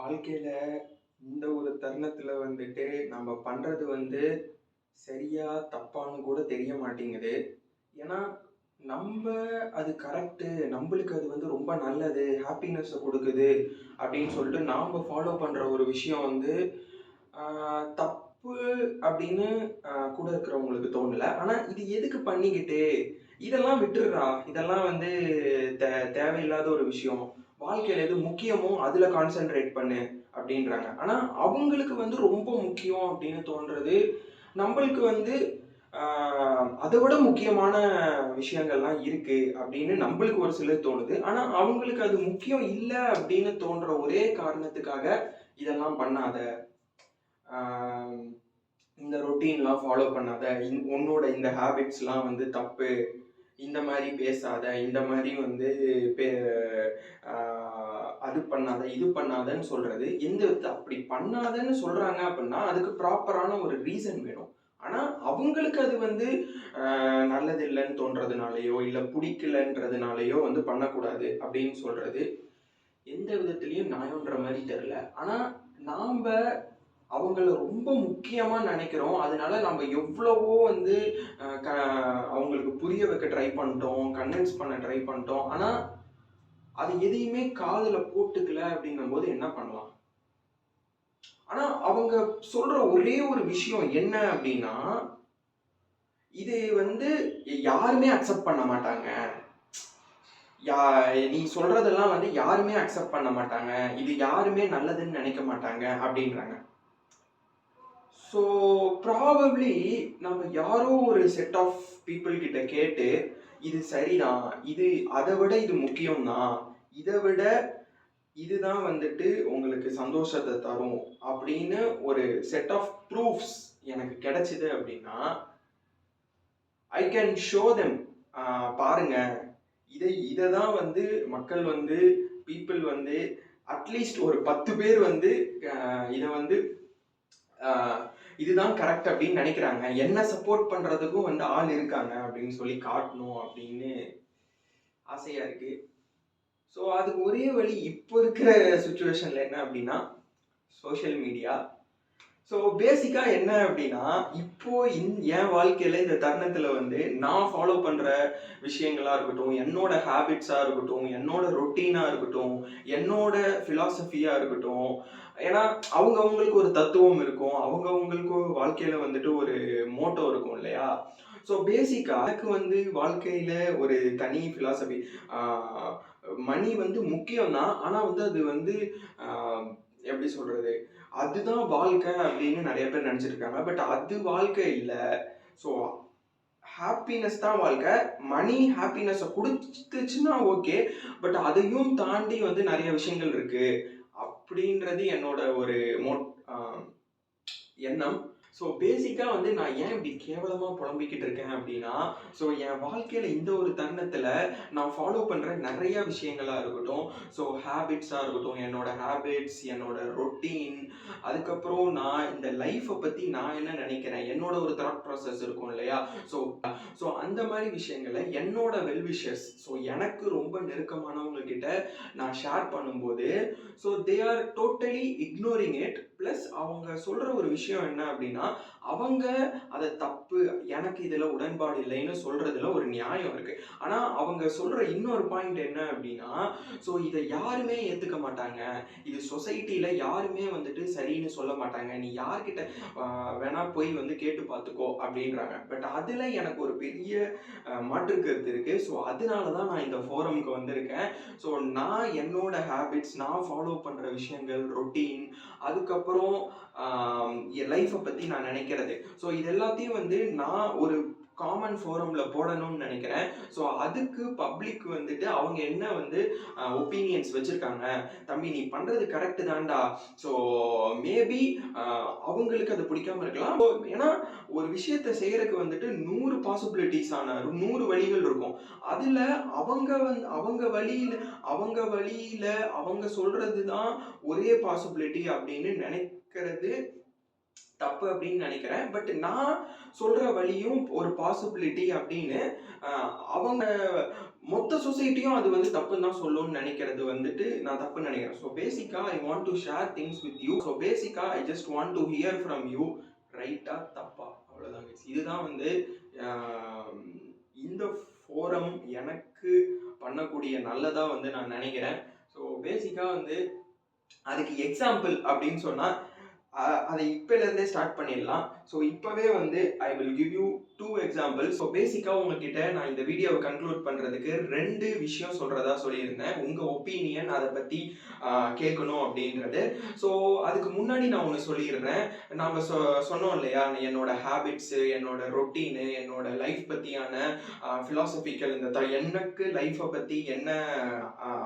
வாழ்க்கையில் இந்த ஒரு தருணத்தில் வந்துட்டு நம்ம பண்ணுறது வந்து சரியா தப்பான்னு கூட தெரிய மாட்டேங்குது. ஏன்னா, நம்ம அது கரெக்ட்டு, நம்மளுக்கு அது வந்து ரொம்ப நல்லது, ஹாப்பினஸ்ஸை கொடுக்குது அப்படின்னு சொல்லிட்டு நாம் ஃபாலோ பண்ணுற ஒரு விஷயம் வந்து, தப்பு அப்படின்னு கூட இருக்கிறவங்களுக்கு தோணல. ஆனால் இது எதுக்கு பண்ணிக்கிட்டு? இதெல்லாம் விட்டுடுறா இதெல்லாம் வந்து தே தேவையில்லாத ஒரு விஷயம். வாழ்க்கையில் எது முக்கியமோ அதில் கான்சென்ட்ரேட் பண்ணு அப்படின்றாங்க. ஆனால் அவங்களுக்கு வந்து ரொம்ப முக்கியம் அப்படின்னு தோன்றது, நம்மளுக்கு வந்து அதை விட முக்கியமான விஷயங்கள்லாம் இருக்கு அப்படின்னு நம்மளுக்கு ஒரு சிலர் தோணுது. ஆனால் அவங்களுக்கு அது முக்கியம் இல்லை அப்படின்னு தோன்ற ஒரே காரணத்துக்காக, இதெல்லாம் பண்ணாத. இந்த ரொட்டீன்லாம் ஃபாலோ பண்ணாத. இன் உன்னோட இந்த ஹேபிட்ஸ்லாம் வந்து தப்பு. இந்த மாதிரி பேசாத. இந்த மாதிரி வந்து பே அது பண்ணாத, இது பண்ணாதன்னு சொல்றது, எந்த அப்படி பண்ணாதன்னு சொல்றாங்க அப்படின்னா, அதுக்கு ப்ராப்பரான ஒரு ரீசன் வேணும். ஆனா, அவங்களுக்கு அது வந்து நல்லதில்லைன்னு நல்லது இல்லன்னு தோன்றதுனாலயோ, இல்ல புடிக்கலன்றதுனாலயோ வந்து பண்ணக்கூடாது அப்படின்னு சொல்றது, எந்த விதத்திலயும் நியாயம்ன்ற மாதிரி தெரில ஆனா, நாம்ப அவங்கள ரொம்ப முக்கியமாக நினைக்கிறோம் அதனால நம்ம எவ்வளவோ வந்து க அவங்களுக்கு புரிய வைக்க ட்ரை பண்ணிட்டோம். கன்வின்ஸ் பண்ண ட்ரை பண்ணிட்டோம். ஆனால் அது எதையுமே காதில் போட்டுக்கல அப்படிங்கும்போது என்ன பண்ணலாம்? ஆனால் அவங்க சொல்கிற ஒரே ஒரு விஷயம் என்ன அப்படின்னா, இது வந்து யாருமே அக்செப்ட் பண்ண மாட்டாங்க. யா நீ சொல்றதெல்லாம் வந்து யாருமே அக்செப்ட் பண்ண மாட்டாங்க. இது யாருமே நல்லதுன்னு நினைக்க மாட்டாங்க அப்படின்றாங்க. ஸோ ப்ராபப்ளி நம்ம யாரோ ஒரு செட் ஆஃப் பீப்புள் கிட்ட கேட்டு, இது சரிதான். இது அதை விட இது முக்கியம் தான். இதை விட இதுதான் வந்துட்டு உங்களுக்கு சந்தோஷத்தை தரும். அப்படின்னு ஒரு செட் ஆஃப் ப்ரூஃப்ஸ் எனக்கு கிடைச்சிது அப்படின்னா, ஐ கேன் ஷோ தெம் பாருங்க. இதை இதை தான் வந்து மக்கள் வந்து பீப்பிள் வந்து அட்லீஸ்ட் ஒரு 10 பேர் வந்து இதை வந்து இதுதான் கரெக்ட் அப்படின்னு நினைக்கிறாங்க என்ன சப்போர்ட் பண்றதுக்கும் வந்து ஆள் இருக்காங்க அப்படின்னு சொல்லி காட்டணும் அப்படின்னு ஆசையா இருக்கு. ஸோ அதுக்கு ஒரே வழி இப்போ இருக்கிற சுச்சுவேஷனில் என்ன அப்படின்னா, சோஷியல் மீடியா. ஸோ பேசிக்காக என்ன அப்படின்னா, இப்போ இன் என் வாழ்க்கையில் இந்த தருணத்தில் வந்து நான் ஃபாலோ பண்ணுற விஷயங்களாக இருக்கட்டும், என்னோட ஹேபிட்ஸாக இருக்கட்டும், என்னோட ரொட்டீனாக இருக்கட்டும், என்னோட ஃபிலாசபியாக இருக்கட்டும். ஏன்னா, அவங்கவுங்களுக்கு ஒரு தத்துவம் இருக்கும். அவங்கவுங்களுக்கு வாழ்க்கையில் வந்துட்டு ஒரு மோட்டோ இருக்கும் இல்லையா? ஸோ பேசிக்காக எனக்கு வந்து வாழ்க்கையில் ஒரு தனி ஃபிலாசபி மணி வந்து முக்கியம் தான். ஆனால் வந்து அது வந்து எப்படி சொல்கிறது அதுதான் வாழ்க்கை அப்படின்னு நிறைய பேர் நினச்சிருக்காங்க பட் அது வாழ்க்கை இல்லை ஸோ ஹாப்பினஸ் தான் வாழ்க்கை. மணி ஹாப்பினஸ்ஸை கொடுத்துச்சுன்னா ஓகே. பட் அதையும் தாண்டி வந்து நிறைய விஷயங்கள் இருக்குது அப்படின்றது என்னோட ஒரு மோட் எண்ணம். ஸோ பேசிக்காக வந்து நான் ஏன் இப்படி கேவலமாக புலம்பிக்கிட்டு இருக்கேன் அப்படின்னா, ஸோ என் வாழ்க்கையில் இந்த ஒரு தருணத்தில் நான் ஃபாலோ பண்ணுற நிறைய விஷயங்களாக இருக்கட்டும், ஸோ ஹேபிட்ஸாக இருக்கட்டும், என்னோட ஹேபிட்ஸ், என்னோட ரொட்டீன், அதுக்கப்புறம் நான் இந்த லைஃப்பை பற்றி நான் என்ன நினைக்கிறேன் என்னோட ஒரு தாட் ப்ராசஸ் இருக்கும் இல்லையா? ஸோ ஸோ அந்த மாதிரி விஷயங்கள என்னோட வெல்விஷர்ஸ் ஸோ எனக்கு ரொம்ப நெருக்கமானவங்க கிட்ட நான் ஷேர் பண்ணும்போது, so they are totally ignoring it. Plus அவங்க சொல்கிற ஒரு விஷயம் என்ன அப்படின்னா, அவங்க அதை தப்பு, எனக்கு இதில் உடன்பாடு இல்லைன்னு சொல்கிறதுல ஒரு நியாயம் இருக்குது ஆனால் அவங்க சொல்கிற இன்னொரு பாயிண்ட் என்ன அப்படின்னா, ஸோ இதை யாருமே ஏற்றுக்க மாட்டாங்க. இது சொசைட்டியில் யாருமே வந்துட்டு சரின்னு சொல்ல மாட்டாங்க. நீ யார்கிட்ட வேணால் போய் வந்து கேட்டு பார்த்துக்கோ அப்படின்றாங்க. பட் அதில் எனக்கு ஒரு பெரிய மாற்று கருத்து இருக்குது ஸோ அதனால தான் நான் இந்த ஃபோரமுக்கு வந்திருக்கேன். ஸோ நான் என்னோட ஹேபிட்ஸ், நான் ஃபாலோ பண்ணுற விஷயங்கள், ரொட்டீன், அதுக்கப்புறம் அதுக்கப்புறம் என் லைஃப்பை பற்றி நான் நினைக்கிறது. ஸோ இது எல்லாத்தையும் வந்து நான் ஒரு காமன் ஃபோரம்ல போடணும்னு நினைக்கிறேன் ஸோ அதுக்கு பப்ளிக் வந்துட்டு அவங்க என்ன வந்து ஒப்பீனியன்ஸ் வச்சிருக்காங்க. தம்பி நீ பண்றது கரெக்ட் தான்டா. ஸோ மேபி அவங்களுக்கு அது பிடிக்காம இருக்கலாம். ஏன்னா ஒரு விஷயத்த செய்யறதுக்கு வந்துட்டு நூறு பாசிபிலிட்டிஸ் ஆன நூறு வழிகள் இருக்கும். அதுல அவங்க வந்து அவங்க வழியில் அவங்க வழியில அவங்க சொல்றது தான் ஒரே பாசிபிலிட்டி அப்படின்னு நினைக்கிறது தப்பு அப்படின்னு நினைக்கிறேன். பட் நான் சொல்ற வழியும் ஒரு பாசிபிலிட்டி அப்படின்னு அவங்க மொத்த சொசைட்டியும் அது வந்து தப்புன்னு தான் சொல்லணும்னு நினைக்கிறது வந்துட்டு நான் தப்புன்னு நினைக்கிறேன். So basically I want to share things with you so basically I just want to hear from you ரைட்டா தப்பா? அவ்வளோதான் guys. இதுதான் வந்து இந்த ஃபோரம் எனக்கு பண்ணக்கூடிய நல்லதாக வந்து நான் நினைக்கிறேன். ஸோ பேசிக்கா வந்து அதுக்கு எக்ஸாம்பிள் அப்படின்னு சொன்னால் அதை இப்போலேருந்தே ஸ்டார்ட் பண்ணிடலாம். ஸோ இப்போவே வந்து I will give you two example so பேசிக்காக உங்ககிட்ட நான் இந்த வீடியோவை கன்க்ளூட் பண்ணுறதுக்கு ரெண்டு விஷயம் சொல்கிறதா சொல்லியிருந்தேன். உங்கள் ஒப்பீனியன் அதை பற்றி கேட்கணும் அப்படின்றது. ஸோ அதுக்கு முன்னாடி நான் ஒன்று சொல்லிடுறேன் நாம் சொ சொன்னோம் இல்லையா? என்னோட ஹேபிட்ஸு என்னோட ரொட்டீனு என்னோட லைஃப் பற்றியான ஃபிலாசபிக்கல் இந்த த எனக்கு லைஃப்பை பற்றி என்ன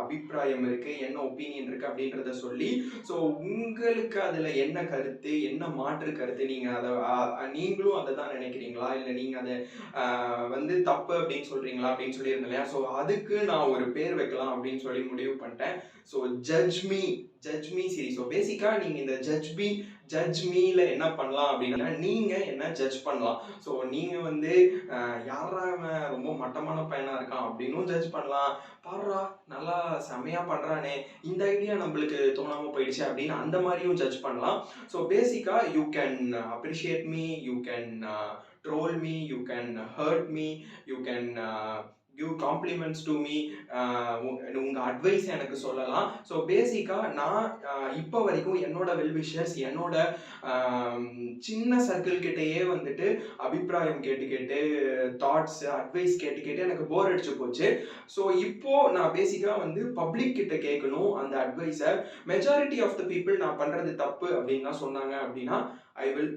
அபிப்பிராயம் இருக்குது என்ன ஒப்பீனியன் இருக்குது அப்படின்றத சொல்லி ஸோ உங்களுக்கு அதில் என்ன கருத்து என்ன மாற்று கருத்து நீங்கள் அதை நீங்களும் அதை தான் நினைக்கிறீங்களா? இல்லை நீங்கள் அதை வந்து தப்பு அப்படின்னு சொல்கிறீங்களா அப்படின்னு சொல்லியிருந்தேன் இல்லையா? ஸோ அதுக்கு நான் ஒரு பேர் வைக்கலாம் அப்படின்னு சொல்லி முடிவு பண்ணிட்டேன். So judge me judge me judge so பேசிக்காக நீங்கள் இந்த ஜட்ஜ்மி ஜட்ஜ் மீல என்ன பண்ணலாம் அப்படின்னா நீங்க என்ன ஜட்ஜ் பண்ணலாம்? ஸோ நீங்க வந்து யாரா ரொம்ப மட்டமான பையனாக இருக்கான் அப்படின்னும் ஜட்ஜ் பண்ணலாம். பாடுறா நல்லா செமையா பண்றானே. இந்த ஐடியா நம்மளுக்கு தோணாம போயிடுச்சு அப்படின்னு அந்த மாதிரியும் ஜட்ஜ் பண்ணலாம். So basically you can appreciate me you can troll me you can hurt me you can give compliments to me உங்கள் அட்வைஸ் எனக்கு சொல்லலாம். ஸோ பேசிக்காக நான் uh, இப்போ வரைக்கும் என்னோட வெல்விஷர்ஸ் என்னோட um, சின்ன சர்க்கிள் கிட்டேயே வந்துட்டு அபிப்பிராயம் கேட்டு கேட்டு தாட்ஸ் அட்வைஸ் கேட்டு கேட்டு எனக்கு போர் அடிச்சு போச்சு. ஸோ இப்போ நான் பேசிக்காக வந்து பப்ளிக் கிட்ட கேட்கணும் அந்த அட்வைஸை மெஜாரிட்டி ஆஃப் த பீப்புள் நான் பண்ணுறது தப்பு அப்படின்லாம் சொன்னாங்க அப்படின்னா I will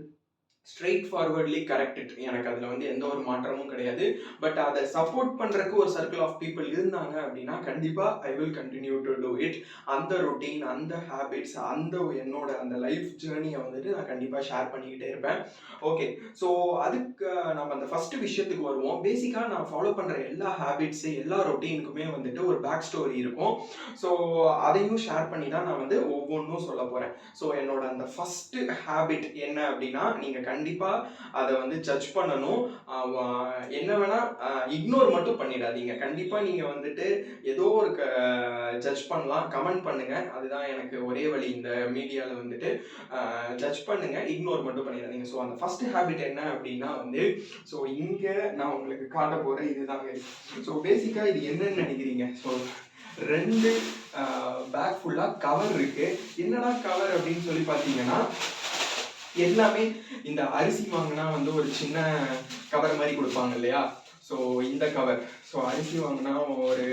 straightforwardly corrected எனக்கு அதில் வந்து எந்த ஒரு மாற்றமும் கிடையாது. பட் அதை சப்போர்ட் பண்ணுறக்கு ஒரு சர்க்கிள் ஆஃப் பீப்புள் இருந்தாங்க அப்படின்னா கண்டிப்பாக I will continue to do it அந்த ரொட்டீன் அந்த ஹேபிட்ஸ் அந்த என்னோட அந்த லைஃப் ஜேர்னியை வந்துட்டு நான் கண்டிப்பாக ஷேர் பண்ணிக்கிட்டே இருப்பேன். ஓகே ஸோ அதுக்கு நம்ம அந்த ஃபர்ஸ்ட் விஷயத்துக்கு வருவோம். பேசிக்காக நான் ஃபாலோ பண்ணுற எல்லா ஹேபிட்ஸு எல்லா ரொட்டீனுக்குமே வந்துட்டு ஒரு பேக் ஸ்டோரி இருக்கும். ஸோ அதையும் ஷேர் பண்ணி தான் நான் வந்து ஒவ்வொன்றும் சொல்ல போகிறேன் ஸோ என்னோட அந்த ஃபஸ்ட்டு ஹேபிட் என்ன அப்படின்னா நீங்கள் கண்டிப்பாக அதை வந்து ஜட்ஜ் பண்ணணும். என்ன வேணால் இக்னோர் மட்டும் பண்ணிடாதீங்க. கண்டிப்பாக நீங்கள் வந்துட்டு ஏதோ ஒரு ஜட்ஜ் பண்ணலாம். கமெண்ட் பண்ணுங்க. அதுதான் எனக்கு ஒரே வழி. இந்த மீடியாவில் வந்துட்டு ஜட்ஜ் பண்ணுங்க. இக்னோர் மட்டும் பண்ணிடாதீங்க. ஸோ அந்த ஃபர்ஸ்ட் ஹேபிட் என்ன அப்படின்னா வந்து ஸோ இங்கே நான் உங்களுக்கு காட்ட போகிறேன் இதுதாங்க. ஸோ பேசிக்காக இது என்னன்னு நினைக்கிறீங்க? ஸோ ரெண்டு பேக் ஃபுல்லாக கவர் இருக்கு. என்னடா கவர் அப்படின்னு சொல்லி பார்த்தீங்கன்னா எல்லாமே இந்த அரிசி வாங்கினா வந்து ஒரு சின்ன கவர் மாதிரி கொடுப்பாங்க இல்லையா? ஸோ இந்த கவர் ஸோ அரிசி வாங்கினா ஒரு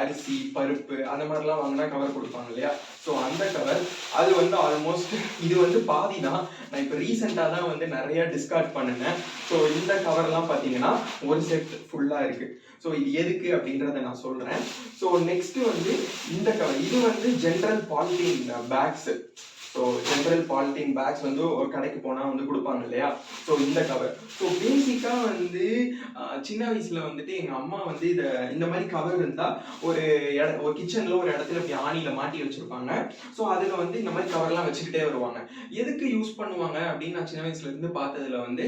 அரிசி பருப்பு அந்த மாதிரிலாம் வாங்கினா கவர் கொடுப்பாங்க இல்லையா? ஸோ அந்த கவர் அது வந்து ஆல்மோஸ்ட் இது வந்து பாதி தான். நான் இப்போ ரீசெண்டாக தான் வந்து நிறைய டிஸ்கார்ட் பண்ணினேன். ஸோ இந்த கவர்லாம் பார்த்தீங்கன்னா ஒரு செட் ஃபுல்லாக இருக்குது ஸோ இது எதுக்கு அப்படின்றத நான் சொல்கிறேன் ஸோ நெக்ஸ்ட்டு வந்து இந்த கவர் இது வந்து general polythene bags so general polythene bags வந்து ஒரு கடைக்கு போனால் வந்து கொடுப்பாங்க இல்லையா? ஸோ இந்த கவர் ஸோ பேசிக்காக வந்து சின்ன வயசில் வந்துட்டு எங்கள் அம்மா வந்து இதை இந்த மாதிரி கவர் இருந்தால் ஒரு இட ஒரு கிச்சனில் ஒரு இடத்துல இப்படி ஆணியில் மாட்டி வச்சுருப்பாங்க. ஸோ அதில் வந்து இந்த மாதிரி கவர்லாம் வச்சுக்கிட்டே வருவாங்க. எதுக்கு யூஸ் பண்ணுவாங்க அப்படின்னு நான் சின்ன வயசுலேருந்து பார்த்ததுல வந்து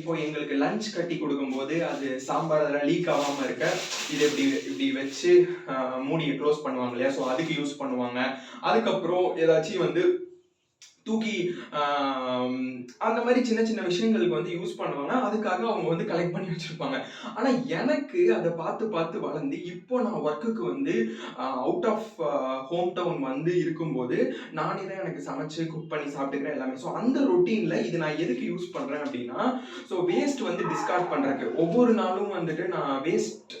இப்போ எங்களுக்கு லஞ்ச் கட்டி கொடுக்கும்போது அது சாம்பார் அதெல்லாம் லீக் ஆகாமல் இருக்க இதை இப்படி இப்படி வச்சு மூடி மூடியை க்ளோஸ் பண்ணுவாங்க இல்லையா? ஸோ அதுக்கு யூஸ் பண்ணுவாங்க. அதுக்கப்புறம் ஏதாச்சும் வந்து தூக்கி அந்த மாதிரி சின்ன சின்ன விஷயங்களுக்கு வந்து யூஸ் பண்ணுவாங்க அதுக்காக அவங்க வந்து கலெக்ட் பண்ணி வச்சிருப்பாங்க. ஆனா எனக்கு அதை பார்த்து பார்த்து வளர்ந்து இப்போ நான் ஒர்க்குக்கு வந்து அவுட் ஆஃப் ஹோம் டவுன் வந்து இருக்கும்போது நானே தான் எனக்கு சமைச்சு குக் பண்ணி சாப்பிட்டுக்கிறேன் எல்லாமே. ஸோ அந்த ரொட்டீன்ல இது நான் எதுக்கு யூஸ் பண்றேன் அப்படின்னா ஸோ வேஸ்ட் வந்து டிஸ்கார்ட் பண்றதுக்கு. ஒவ்வொரு நாளும் வந்துட்டு நான் வேஸ்ட்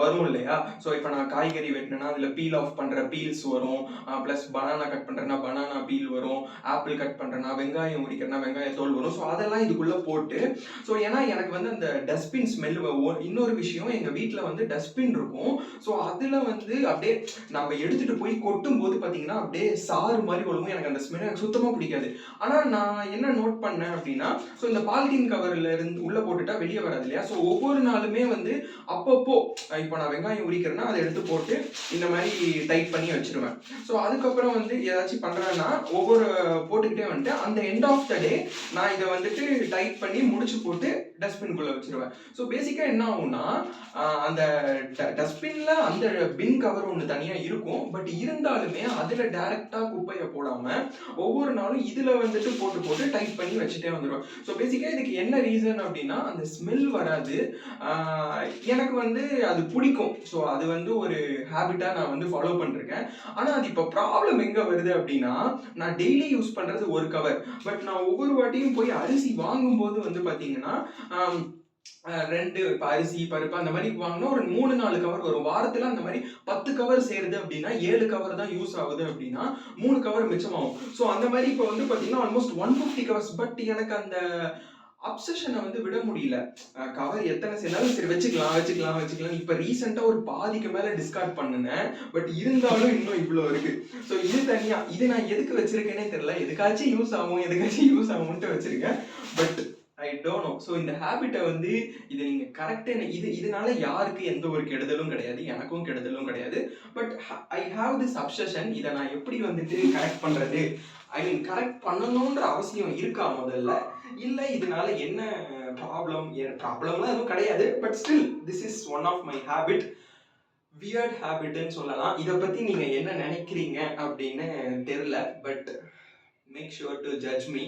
வரும் இல்லையா? ஸோ இப்போ நான் காய்கறி வெட்டினேன்னா அதில் பீல் ஆஃப் பண்ணுற பீல்ஸ் வரும். ப்ளஸ் பனானா கட் பண்ணுறேன்னா பனானா பீல் வரும். ஆப்பிள் கட் பண்ணுறேன்னா வெங்காயம் உரிக்கிறேன்னா வெங்காய தோல் வரும். ஸோ அதெல்லாம் இதுக்குள்ளே போட்டு ஸோ ஏன்னா எனக்கு வந்து அந்த டஸ்ட்பின் ஸ்மெல் இன்னொரு விஷயம் எங்கள் வீட்டில் வந்து டஸ்ட்பின் இருக்கும். ஸோ அதில் வந்து அப்படியே நம்ம எடுத்துட்டு போய் கொட்டும் போது பார்த்தீங்கன்னா அப்படியே சாறு மாதிரி ஒழுங்கும் எனக்கு அந்த ஸ்மெல் எனக்கு சுத்தமாக பிடிக்காது. ஆனால் நான் என்ன நோட் பண்ணேன் அப்படின்னா ஸோ இந்த பாலித்தீன் கவர்ல இருந்து உள்ளே போட்டுட்டா வெளியே வராது இல்லையா? ஸோ ஒவ்வொரு நாளுமே வந்து அப்பப்போ இப்போ நான் வெங்காயம் உரிக்கிறேன்னா அதை எடுத்து போட்டு இந்த மாதிரி டைட் பண்ணி வச்சிருவேன் ஸோ அதுக்கப்புறம் வந்து ஏதாச்சும் பண்ணுறேன்னா ஒவ்வொரு போட்டுக்கிட்டே வந்துட்டு அந்த எண்ட் ஆஃப் த டே நான் இதை வந்துட்டு டைட் பண்ணி முடிச்சு போட்டு டஸ்ட்பின்குள்ளே வச்சிருவேன். ஸோ பேசிக்காக என்ன ஆகும்னா அந்த டஸ்ட்பின்ல அந்த பின் கவர் ஒன்று தனியாக இருக்கும். பட் இருந்தாலுமே அதில் டேரெக்டாக குப்பையை போடாமல் ஒவ்வொரு நாளும் இதில் வந்துட்டு போட்டு போட்டு டைட் பண்ணி வச்சுட்டே வந்துடுவேன் ஸோ பேசிக்காக இதுக்கு என்ன ரீசன் அப்படின்னா அந்த ஸ்மெல் வராது. எனக்கு வந்து அது அது பிடிக்கும். ஸோ அது வந்து ஒரு ஹேபிட்டாக நான் வந்து ஃபாலோ பண்ணிருக்கேன். ஆனால் அது இப்போ ப்ராப்ளம் எங்கே வருது அப்படின்னா நான் டெய்லி யூஸ் பண்ணுறது ஒரு கவர் பட் நான் ஒவ்வொரு வாட்டியும் போய் அரிசி வாங்கும்போது வந்து பார்த்தீங்கன்னா ரெண்டு இப்போ அரிசி பருப்பு அந்த மாதிரி வாங்கினா ஒரு மூணு நாலு கவர் வரும். வாரத்தில் அந்த மாதிரி பத்து கவர் சேருது அப்படின்னா ஏழு கவர் தான் யூஸ் ஆகுது அப்படின்னா மூணு கவர் மிச்சமாகும். ஸோ அந்த மாதிரி இப்போ வந்து பார்த்தீங்கன்னா almost one fifty covers but எனக்கு அந்த அப்சஷனை வந்து விட முடியல. கவர் எத்தனை சேர்ந்தாலும் சரி வச்சுக்கலாம் வச்சுக்கலாம் வச்சுக்கலாம் இப்போ ரீசெண்டாக ஒரு பாதிக்கு மேலே டிஸ்கார்ட் பண்ணினேன். பட் இருந்தாலும் இன்னும் இவ்வளோ இருக்கு. ஸோ இது தனியாக இது நான் எதுக்கு வச்சிருக்கேனே தெரியல. எதுக்காச்சும் யூஸ் ஆகும் எதுக்காச்சும் யூஸ் ஆகும்ட்டு வச்சிருக்கேன். But I don't know so இந்த ஹேபிட்டை வந்து இது நீங்கள் கரெக்டாக இது இதனால யாருக்கு எந்த ஒரு கெடுதலும் கிடையாது எனக்கும் கெடுதலும் கிடையாது. But I have this obsession இதை நான் எப்படி வந்துட்டு கரெக்ட் பண்ணுறது ஐ மீன் கரெக்ட் பண்ணணுன்ற அவசியம் இருக்கா முதல்ல? இல்லை இதனால என்ன ப்ராப்ளம் ப்ராப்ளம்லாம் எதுவும் கிடையாது. But still this is one of my habit weird ஹேபிட்னு சொல்லலாம். இதை பற்றி நீங்கள் என்ன நினைக்கிறீங்க அப்படின்னு தெரில but make sure to judge me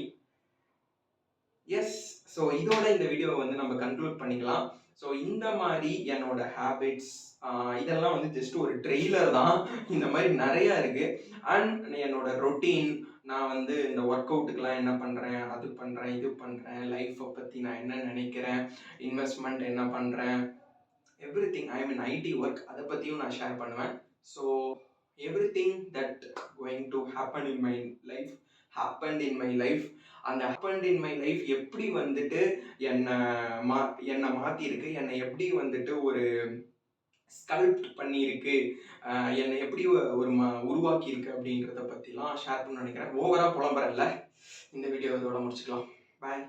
yes so இதோட இந்த வீடியோவை வந்து நம்ம கன்க்ளூட் பண்ணிக்கலாம். ஸோ இந்த மாதிரி என்னோட ஹேபிட்ஸ் இதெல்லாம் வந்து ஜஸ்ட் ஒரு ட்ரெய்லர் தான். இந்த மாதிரி நிறையா இருக்குது அண்ட் என்னோட ரொட்டீன் நான் வந்து இந்த ஒர்க் அவுட்டுக்கெலாம் என்ன பண்ணுறேன் அது பண்ணுறேன் இது பண்ணுறேன் லைஃப்பை பற்றி நான் என்ன நினைக்கிறேன்? இன்வெஸ்ட்மெண்ட் என்ன பண்ணுறேன் everything I mean IT work அதை பற்றியும் நான் ஷேர் பண்ணுவேன். So everything that going to happen in my life happen in my life அந்த ஹப்பண்ட் இன் மை லைஃப் எப்படி வந்துட்டு என்னை மா என்னை மாற்றிருக்கு என்னை எப்படி வந்துட்டு ஒரு ஸ்கல்ப்ட் பண்ணியிருக்கு என்னை எப்படி ஒரு ம உருவாக்கியிருக்கு அப்படிங்கிறத அப்படின்றத பற்றிலாம் ஷேர் பண்ண நினைக்கிறேன் ஓவராக புலம்புறேன்ல. இந்த வீடியோ இதோட முடிச்சுக்கலாம். பாய்